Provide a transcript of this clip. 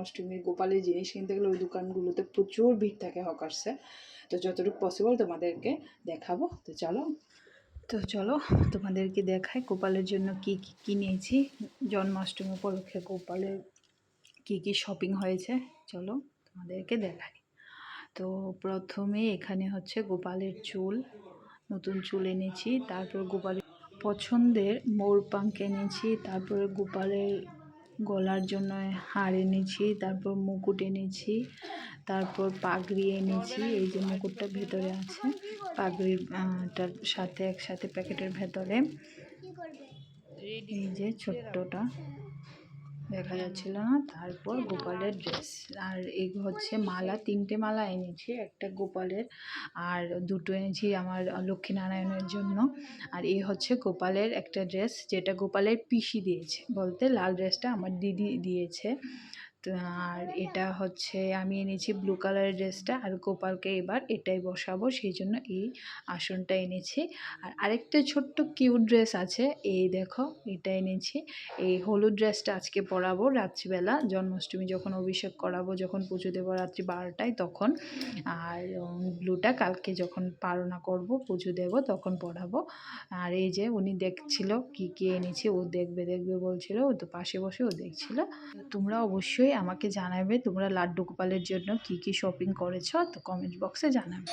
জন্মাষ্টমীর গোপালের জিনিস কিনতে গেলে ওই দোকানগুলোতে প্রচুর ভিড় থাকে হকার্সে। তো যতটুকু পসিবল তোমাদেরকে দেখাবো। তো চলো। তো চলো, তোমাদেরকে দেখাই গোপালের জন্য কি কি কিনেছি। জন্মাষ্টমী উপলক্ষে গোপালের কি কি শপিং হয়েছে। চলো, তোমাদেরকে দেখাই। তো প্রথমে এখানে হচ্ছে গোপালের চুল। নতুন চুল এনেছি, তারপর গোপালের পছন্দের ময়ূরপাঙ্ক এনেছি, তারপরে গোপালের গলার জন্য হার এনেছি, তারপর মুকুট এনেছি, তারপর পাগড়ি এনেছি, এই যে মুকুটটা ভেতরে আছে পাগড়িটার টার সাথে একসাথে প্যাকেটের ভেতরে। এই যে ছোট্টটা। দেখা যাচ্ছিল না। তারপর গোপালের ড্রেস আর এই হচ্ছে মালা, তিনটে মালা এনেছি, একটা গোপালের আর দুটো এনেছি আমার লক্ষ্মীনারায়ণের জন্য। আর এই হচ্ছে গোপালের একটা ড্রেস যেটা গোপালের পিসি দিয়েছে। বলতে লাল ড্রেসটা আমার দিদি দিয়েছে। আর এটা হচ্ছে আমি এনেছি ব্লু কালারের ড্রেসটা আর গোপালকে এবার এটাই বসাবো, সেই জন্য এই আসনটা এনেছি। আর আরেকটা ছোট্ট কিউট ড্রেস আছে, এই দেখো, এটা এনেছি। এই হলুদ ড্রেসটা আজকে পরাবো রাত্রিবেলা, জন্মাষ্টমী যখন অভিষেক করাবো, যখন পুজো দেবো রাত্রি বারোটায়, তখন। আর ব্লুটা কালকে যখন পালনা করব, পুজো দেব, তখন পরাবো। আর এই যে উনি দেখছিল কি কি এনেছি, ও দেখবে দেখবে বলছিল, ও তো পাশে বসে ও দেখছিল। তোমরা অবশ্যই আমাকে জানাবে তোমরা লাড্ডু গোপালের জন্য কি কি শপিং করেছ তো কমেন্ট বক্সে জানাবে।